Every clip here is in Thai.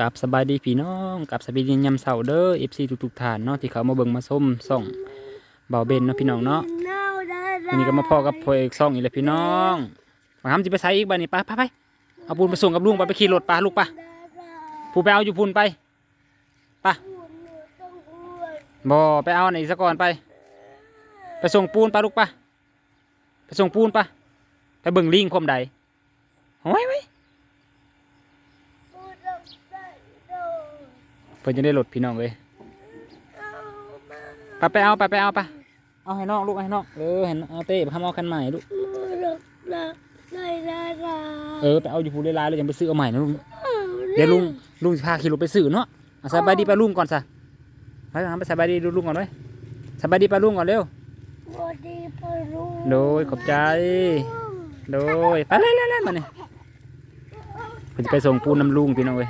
กับสบายดีพี่น้องกับสบายดียามเสาร์เด้อ FC ทุกๆท่านเนาะที่เขามาเบิ่งมาส้มส่องเบาเบนเนาะพี่น้องเนาะวันนี้ก็มาพ่อกับพ่อเอกซ่องอีกแล้วพี่น้องมาทำจิไปใช้อีกบ้านนี้ไปไปไปเอาปูนไปส่งกับลุงไปไปขี่รถไปลูกไปผู้ไปเอาอยู่พูนไปไปบ่ไปเอาไหนซะก่อนไป ไปส่งปูนไปลูกไปไปส่งปูนไปไปเบิ่งลิงคมใดโอ้ยไว้ย เพิ่นจะได้รถพี่น้องเลยไปไปเอาไปไปเอาไปเอาให้น้องลูกให้น้องเออให้น้องเอาเต้ไปทำเอาคันใหม่ลูกเออไปเอาอยู่พูนได้ลายเลยยังไปซื้อเอาใหม่นะลุงเดี๋ยวลุงลุงสิพาขี่รถไปซื้อเนาะเอาสบายดีไปลุงก่อนซะไปทำไปสบายดีดูลุงก่อนไว้สบายดีไปลุงก่อนเร็วโดยขอบใจโดยไปเลยเลยเลยมาเนี่ยเพิ่นจะไปส่งปูนน้ำลุงพี่น้องเว้ย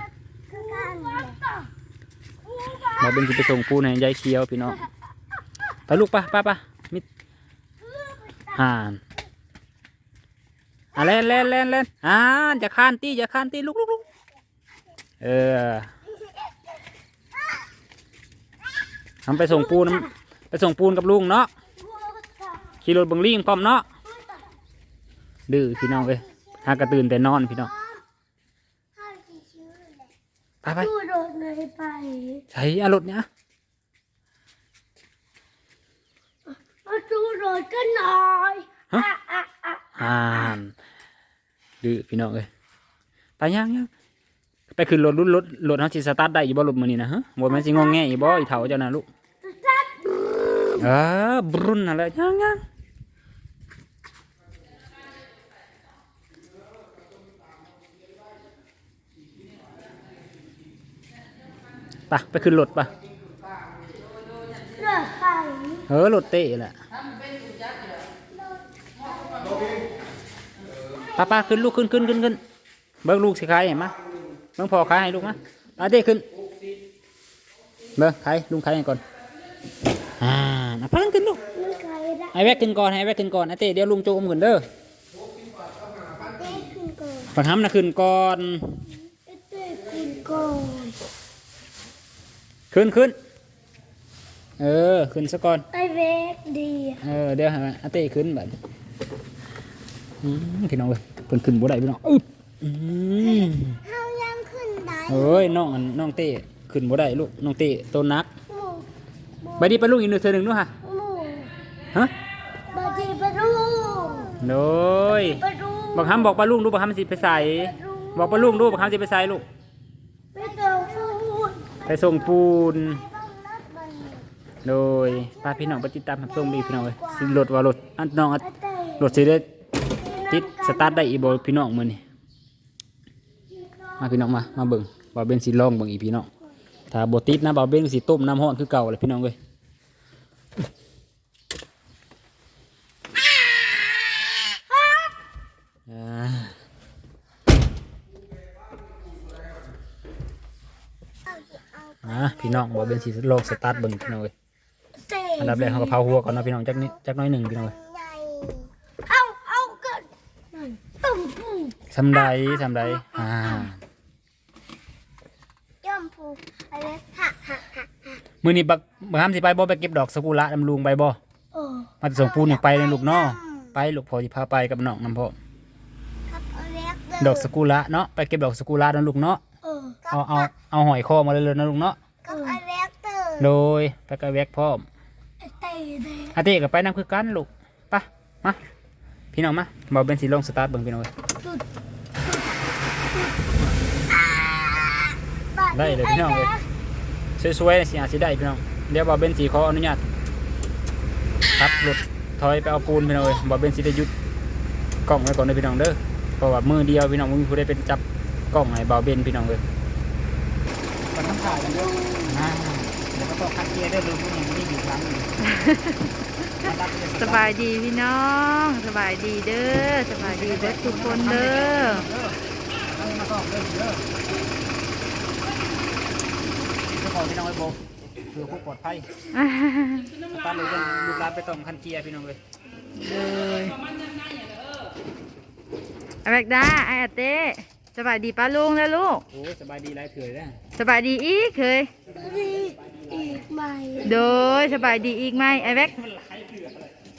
มาเป็นจะไปส่งปูนให้ยายเคียวพี่น้องไปลูกปะปะปะมิดห่านอะเล่นเล่นเล่นเล่นอ่าอย่าคานตีอย่าคานตีลูกลูกลูกเออทำไปส่งปูน้ำไปส่งปูนกับลุงเนาะขี่รถบังลิงพร้อมเนาะดื้อพี่น้องเอ้ยหากระตื่นแต่นอนพี่น้อง ไปไปดูโดดเลยไปใช้อารถเนี้ยมาดูโดดกันหน่อยอะอะอะอ่านดื้อพี่น้องเอ้ยไปยังยังไปขึ้นรถรุ่นรถรถเขาสิสตาร์ทได้อยู่บ่รถมือนี้นะฮะบ่แม่นสิงอแงอีบ่อีเฒ่าเจ้าน่ะลูกเออบรุนนั่นแหละยังยัง ไปไปขึ้นรถปะเลือกไปเออรถเตะแหละป้าป้าขึ้นลูกขึ้นขึ้นขึ้นขึ้นเบิ้งลูกสิขายเห็นมะเบิ้งพอขายให้ลูกมะเอาเต้ขึ้นเบิ้งขายลุงขายให้ก่อนอ่าเอาพังขึ้นลูกไม่ใครได้ให้แวกขึ้นก่อนให้แวกขึ้นก่อนไอ้เต้เดี๋ยวลุงโจมขึ้นเด้อเต้ขึ้นก่อนฝังห้ำนะขึ้นก่อน เต้ขึ้นก่อน ขึ้นขึ้นเออ ขึ้นซะก่อนไอเวกดีเออเดี๋ยวให้อาเต้ขึ้นแบบอืมพี่น้องเลยเพิ่นขึ้นบ่ได้พี่น้องอึ๊บอืมเฮายังขึ้นได้เอ้ยน้องอันน้องเต้ขึ้นบ่ได้ลูกน้องเต้ตัวนักหมูไปดีไปลูกอีกหนึ่งเธอหนึ่งด้วยฮะหมูฮะบาดีปะรูโดยปะรูบอกคำบอกปลาลุงดูบอกคำสิไปใส่บอกปลาลุงดูบอกคำสิไปใส่ลูกไม่ต้องพูด ไปส่งปูน โดยป้าพี่น้องไปติดตามรับส่งดีพี่น้องเลยสิรถว่ารถอันน้องอันไอเต้รถสิได้ติดสตาร์ทได้อีบ่พี่น้องมือนี่มาพี่น้องมามาเบิ่งบ่าวเบนสิลองเบิ่งอีพี่น้องถ้าบ่ติดนะบ่าวเบนก็สิต้มน้ำห้อนคือเก่าเลยพี่น้องเลย อ่าพี่น้องบ่าวเบนสิลองสตาร์ทเบิ่งพี่น้องเอ้ยเต้อันดับแรกเฮาก็เผาหัวก่อนเนาะพี่น้องจักนิดจักหน้อยหนึ่งพี่น้องเอ้ยใหญ่เอาเอาเกินนั่นตึ้งปุ้งสำใดสำใดอ่าย่อมผูอะไรหักหักหักมื้อนี้บักบักห้ามสิไปบ่ไปเก็บดอกสกุระดำลุงไปบ่เออมาจะส่งปูนอย่างไปเลยลูกเนาะไปลูกพ่อสิพาไปกับน้องน้ำพ่อครับเอาเล็กเดอกสกุระเนาะไปเก็บดอกสกุระนะลูกเนาะ เออเอาเอาเอาหอยคอมาเลยเลยนะลูกเนาะกับเอาเล็กเตอร์โดยไปกับแวกพร้อมเต้เด้อาเต้กับไปน้ำคือกันลูกไปมาพี่น้องมาบ่เป็นสีลงสตาร์ทเบิ่งพี่น้องเอ้ยได้เลยพี่น้องเลยสวยๆสิอาจสิได้พี่น้องเดี๋ยวบ่เป็นสีขออนุญาตครับรถถอยไปเอาปูนพี่น้องเอ้ยบ่เป็นสีได้หยุดกล้องไว้ก่อนเลยพี่น้องเด้อเพราะว่ามือเดียวพี่น้องบ่มีผู้ใดเป็นจับกล้องให้บ่เป็นพี่น้องเลย ก่อนทำข่าวกันเด้ออ่าเดี๋ยวก็ต้องคัดเกียร์เด้อลูกผู้หญิงนี่อยู่หลังนี่มารับเดี๋ยวสบายดีพี่น้อง สบายดีเด้อสบายดีเด้อทุกคนเด้อเอามาก่อนเด้อเด้อเจ้าของพี่น้องไอ้โบเพื่อผู้ปลอดภัยป้าเลยเป็นลูกหลานไปต้มคันเกียร์พี่น้องเลยเลยอเมกดาไออาเต้ สบายดีป้าลุงแล้วลูกโอ้สบายดีไรเถื่อยนะสบายดีอีกเคยดีอีกใหม่โดยสบายดีอีกไหมไอแวก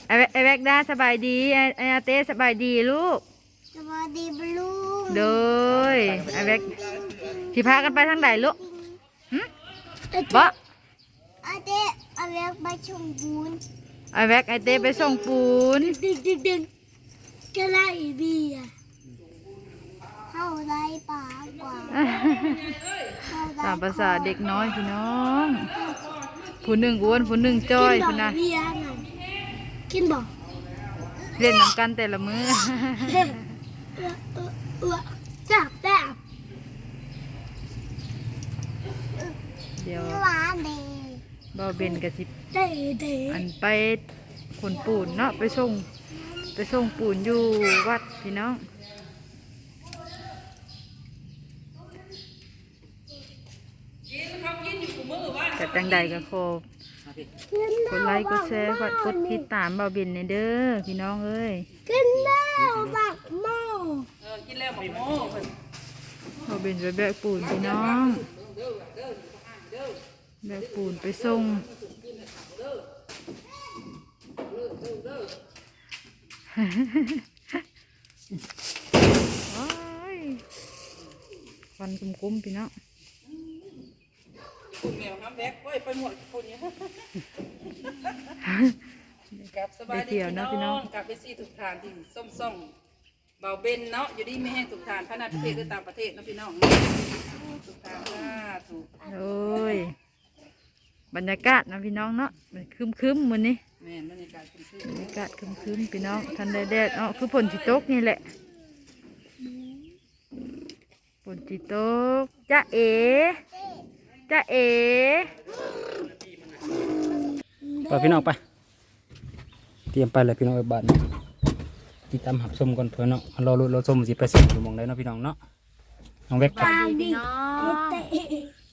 ไอแวกไอแวกได้สบายดีไอไออาเต้สบายดีลูกสวัสดีบลูกโดยไอแวกสิพากันไปทางไหนลูกหึบ่อาเต้อาเล็กไปชมบุญไอแวกไอเต้ไปส่งปูนดึงดึงดึงจะไล่เบียร์ เข้าไล่ป่ากว่าเข้าไล่ตามภาษาเด็กน้อยพี่น้องผู้หนึ่งอ้วนผู้หนึ่งจ้อยกิพี่นนะบ่เบียร์นั่นกินบ่เล่นน้ำกันแต่ละมือเออเออเออจับแบบเดี๋ยวหวานเดเบาเบนกับสิเด้เด้อันไปขนปูนเนาะไปส่งไปส่งปูนอยู่วัดพี่น้อง กับจังใดก็ขอกินกดไลค์กดแชร์กดกดติดตามเบาเบนในเด้อพี่น้องเอ้ยกินแล้วบักโม่เบาเบนไปแบกปูนพี่น้องแบกปูนไปส่งโอ้ยฟันกุ้มๆพี่น้อง คุณแมวน้ำแบกไว้ไปหมดคุณเนี่ยกับสบายดีพี่น้องกับไปซี่ทุกทานที่ส้มส่องเบาเบนเนาะอยู่ดีไม่แห้งทุกทานพระนาประเทศหรือต่างประเทศเนาะพี่น้องทุกทานว่าถูกโอ้ยบรรยากาศนะพี่น้องเนาะมันคึมคึมๆมื้อนี้แม่นบรรยากาศคุณชื่อบรรยากาศคึมคึมๆพี่น้องทันได้แดดเนาะคือฝนสิตกนี่แหละฝนสิตกจ้าเอ จ้าเอไปพี่น้องไป เตรียมไปเลยพี่น้องไอ้บ้านติดตามหับส้มก่อนเพื่อนเนาะรอรุ้นรอส้มสิไปส่งอยู่หมองได้เนาะพี่น้องเนาะน้องแวกไปสวัสดีพี่น้อง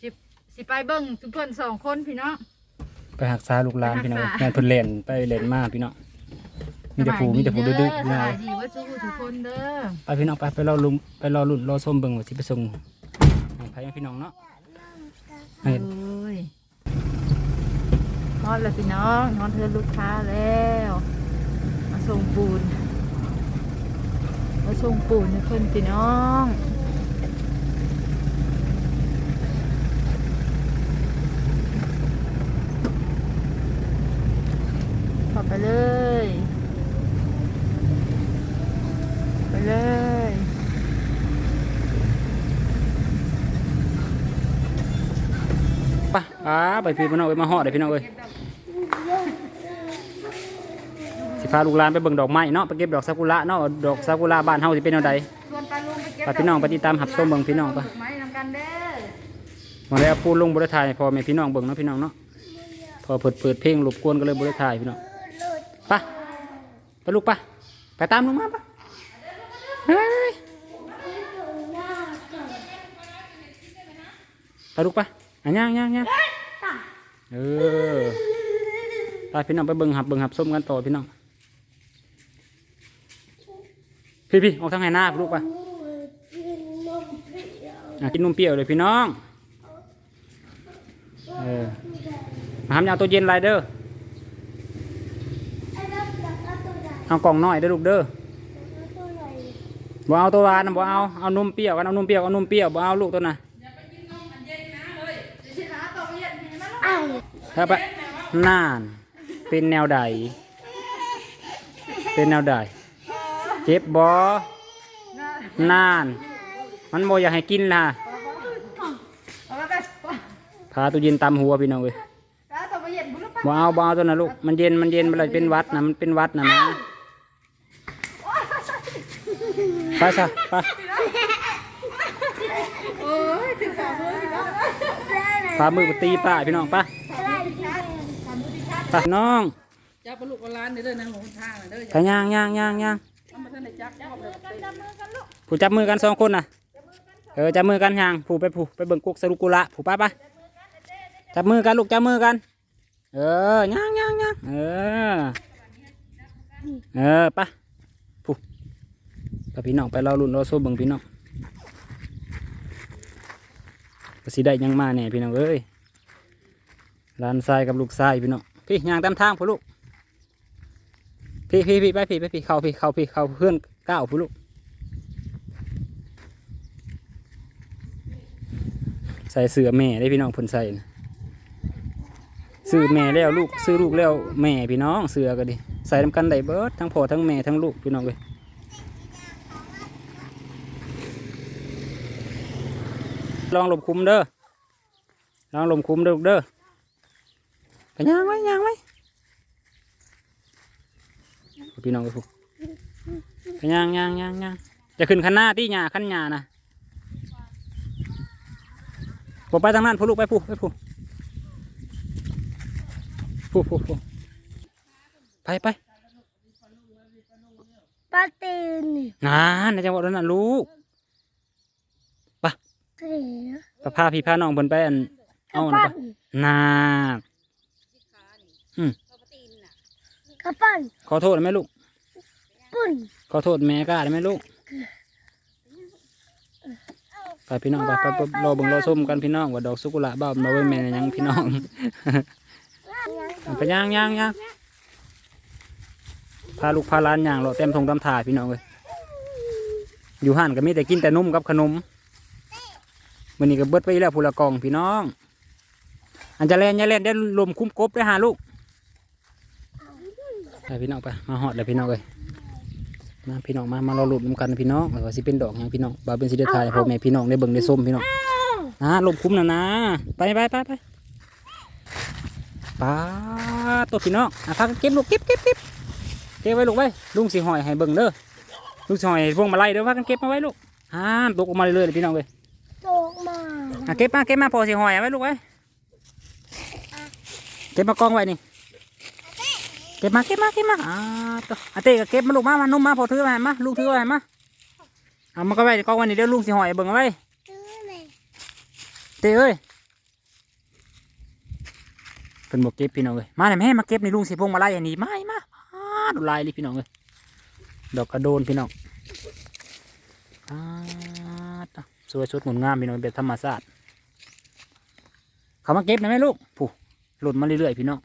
สิสิไปเบิ่งทุกคนสองคนพี่น้องไปหักษาลูกหลานพี่น้องไปรักษาแม่นเพิ่นเล่นไปเล่นมาพี่น้องมีแต่ผู้มีแต่ผู้ดื้อๆสพี่น้องบายดีว่าสู้ทุกคนเด้อไปพี่น้องไปไปรอลุมไปรอลุ่นรอส้มเบิ่งว่าสิไปส่งให้ไผให้พี่น้องเนาะให้ โอ้ยนอนแล้วพี่น้องนอนเธอลูกค้าแล้ว มาส่งปูน มาส่งปูนให้เพิ่นพี่น้องขอไปเลย ไปพี่พี่น้องเอ้ยมาฮอดเลยพี่น้องเอ้ยสิพาลูกหลานไปเบิ่งดอกไม้เนาะไปเก็บดอกซากุระเนาะดอกซากุระบ้านเฮาสิเป็นแนวใดชวนปลาลุงไปเก็บไปพี่น้องไปติดตามหับส้มเบิ่งพี่น้องไปดกไม้นำกันเด้อมาแล้วปูดลงบริถ่ายพอแม่พี่น้องเบิ่งเนาะพี่น้องเนาะพอเปิดเปิดเพลงรบกวนก็เลยบริถ่ายพี่น้องไปไปลูกไปไปตามลงมาไปเฮ้ยไปลูกไปอันย่งย่างย่าง เออไปพี่น้องไปเบิ่งหับเบิ่งหับส้มกันต่อพี่น้อง พี่พี่ออกทางไหนหน้าลูกปอะกินนมเปรี้ยวเลยพี่น้อง เออมาทำยาตัวเย็นไรเด้อเอากล่องน้อยเด้อลูกเด้อบ่เอาตัวหวานบ่เอา เอานมเปรี้ยวกัน เอานมเปรี้ยว เอานมเปรี้ยวบ่เอาลูกตัวน่ะ อ้าว ถ้าไปน่าน เป็นแนวใด เป็นแนวใด เจ็บบ่น่าน มันบ่อยากให้กินล่ะเอาไปไปพาตัวเย็นตามหัวพี่น้องเว้ยแล้วตัวไปเย็นบุญแล้วปะบ่เอาบ่เอาตัวน่ะลูก มันเย็น มันเย็นมันเลยเป็นหวัดนะมันเป็นหวัดนะนะไปซะไปโอ้ยถึงสามมือพี่น้องพามือไปตีป้าพี่น้องไป ไปน้องจับปลาลูกปลาล้านเด้อนะหงทางเด้อไปย่างย่างย่างย่างเอามาท่านได้จับจับเลยผู้จับมือกันสองคนน่ะเออจับมือกันย่างผู้ไปผู้ไปเบิ่งกุกสรุกุระผู้ป้าไปจับมือกันลูกจับมือกัน เออย่างย่างย่างเออเออไปผู้ไปพี่น้องไปรอรุ่นรอโซ่เบิ่งพี่น้องก็สิได้หยังมาแน่พี่น้องเอ้ยหลานชายกับลูกชายพี่น้อง พี่ย่างตามทางพ่อลูก พี่พี่พี่ไปพี่ไปพี่เข้าพี่เข้าพี่เข้าเพื่อนก้าวพ่อลูก ใส่เสื้อแม่ได้พี่น้องเพิ่นใส่นะซื้อแม่แล้วลูกซื้อลูกแล้วแม่พี่น้องเสื้อก็ดิใส่ทำกันได้เบิร์ดทั้งพ่อทั้งแม่ทั้งลูกพี่น้องเลยลองลมคุมเด้อลองลมคุมเด้อเด้อ ย่างไว้ย่างไว้พี่น้องไปผูกไปย่างย่างย่างย่างจะขึ้นขันหน้าที่หญ้าขันหญ้านะผมไปทางนั้นพูลูกไปผูไปผูผูผูผูไปไปปลาตีนนี่นานในจังหวัดนั้นนะลูกเสียไปพาพี่พาน้องเพิ่นไปอันกระเอานะปั้ปะ นนากระปั้นขอโทษได้ไหมลูก ปุ่นขอโทษแม่กล้าได้ไหมลูกไปพี่น้องไปไปไปรอเบิ่งรอส้มกันพี่น้องว่าดอกสุกุระบ้ามาไว้แม่นยังพี่น้องไปย่างย่างย่างพาลูกพาหลานย่างเราะเต็มทงตำถาดพี่น้องเลยอยู่ห้านก็มีแต่กินแต่นมกับขนมมันนี้ก็เบิดไปแล้วพูละกล่องพี่น้อง อันจะเล่นอย่าเล่นได้ลมคุ้มกบได้หาลูก ไปพี่น้องไปมาหอดเลยพี่น้องเลยมาพี่น้องมามารอหลุดน้ำกันพี่น้องว่าสิเป็นดอกหยังพี่น้องบาเป็นสิเดทายให้พ่อแม่พี่น้องได้เบิ่งได้ส้มพี่น้องนะลมคุ้มนะนะไปไปไปไปปาดตัวพี่น้องอะพากันเก็บลูกเก็บเก็บเก็บเก็บไว้ลูกไว้ลุงสิหอยให้เบิ่งเด้อลุงสิหอยให้พวงมาลัยเด้อพากันเก็บมาไว้ลูกอ่าตกออกมาเรื่อยๆเลยพี่น้องเลยโตกมาอะเก็บมาเก็บมาพอสิหอยเอาไว้ลูกไว้เก็บมากองไว้นี่ เก็บมาเก็บมาเก็บมาอ่าตัวอะเต้ก็เก็บมาลูกมามานุ่มมาพอถือไว้มาลูกถือไว้มาเอามาก็ไว้กองไว้นี่เดี๋ยวลุงสิหอยเบิ่งเอาไว้ตื้อเต้เอ้ยเป็นบอกเก็บพี่น้องเลยมาหน่อยแม่มาเก็บในลุงสิพวงมาไล่อันนี้มามาดูลายเลยพี่น้องเลยดอกกระโดนพี่น้องอ่าต่อสวยสดงดงามพี่น้องแบบธรรมชาติเขามาเก็บนะแม่ลูกผู้หล่นมาเรื่อยๆพี่น้อง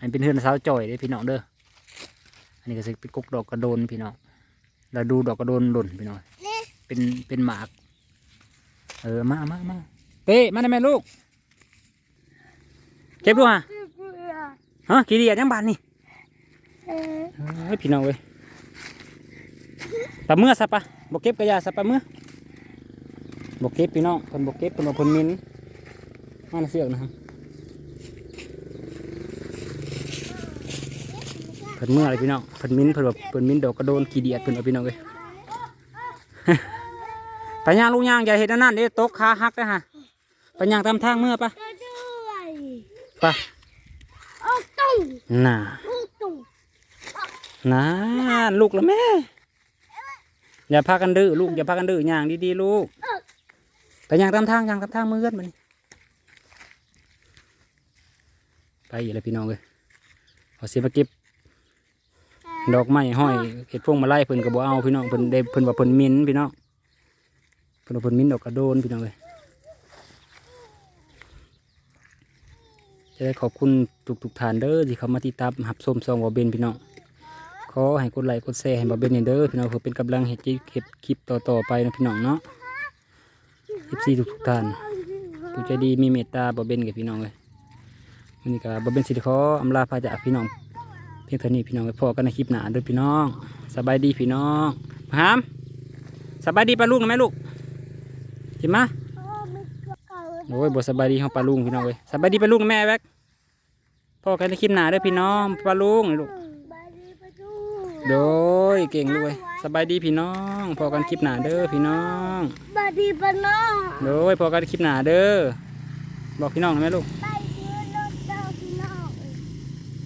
อันเป็นเฮือนสาวจ่อยเลยพี่น้องเด้อ อันนี้ก็จะเป็นกกดอกกระโดนพี่น้อง เราดูดอกกระโดนหล่นพี่น้อง เป็นเป็นหมาก เออมามามาเป้มาได้ไหมลูก เก็บดูฮะตื้อเกลือฮะกี่เดียดยังบานนี่เฮ้ยพี่น้องเว้ยปลาเมื่อสับปะบกเก็บกระยาสับปลาเมื่อบกเก็บพี่น้องคนบกเก็บคนเอาคนมินมาในเสือกนะครับ เพิ่นเมื่ออะไรพี่น้องเพิ่นมินเพิ่นแบบเพิ่นมินดอกกระโดนขี้เดียดเพิ่นเอาพี่น้องเว้ยไปย่างลูกย่างอย่าเห็นอันนั่นเด้ตกขาหักนะฮะไปย่างตามทางเมื่อปะก็ด้วยไปโอ้ตุ้งน่าลูกตุ้งนะลูกละแม่อย่าพากันดื้อลูกอย่าพากันดื้อย่างดีๆลูกไปย่างตามทางย่างตามทางมือกันมันไปอีกแล้วพี่น้องเลยเอาเสียมาเก็บ ดอกไม้ห้อยเห็ดพวงมาไล่เพิ่นกระบอเอาพี่น้องเพิ่นได้เพิ่นว่าเพิ่นมินพี่น้องเพิ่นว่าเพิ่นมินดอกกระโดนพี่น้องเลยจะได้ขอบคุณทุกๆท่านเด้อที่เขามาติดตามหับส้มซองวเบนพี่น้องขอให้กดไลค์กดแชร์ให้มาเป็นเด้อพี่น้องเพื่อเป็นกำลังให้เก็บคลิปต่อๆไปนะพี่น้องเนาะคลิปซีทุกๆท่านผู้ใจดีมีเมตตาบ่เบนกับพี่น้องเลยวันนี้ก็บ่เบนสิริขออำลาพาจากพี่น้อง เพียงเท่านี้พี่น้องไว้พอกันในคลิปหน้าเด้อพี่น้องสบายดีพี่น้องมาหามสบายดีปลาลุงนะแม่ลูกจิมาโอ้ไม่เก่าโอ้ยบ่สบายดีเฮาปลาลุงพี่น้องเว้ยสบายดีปลาลุงนะแม่แบ๊กพอกันในคลิปหน้าเด้อพี่น้องปลาลุงนี่ลูกบาดีประตูโดยเก่งด้วยสบายดีพี่น้องพอกันคลิปหนาเด้อพี่น้องบาดีปะน้องโดยพอกันคลิปหนาเด้อบอกพี่น้องหน่อยไหมลูกบา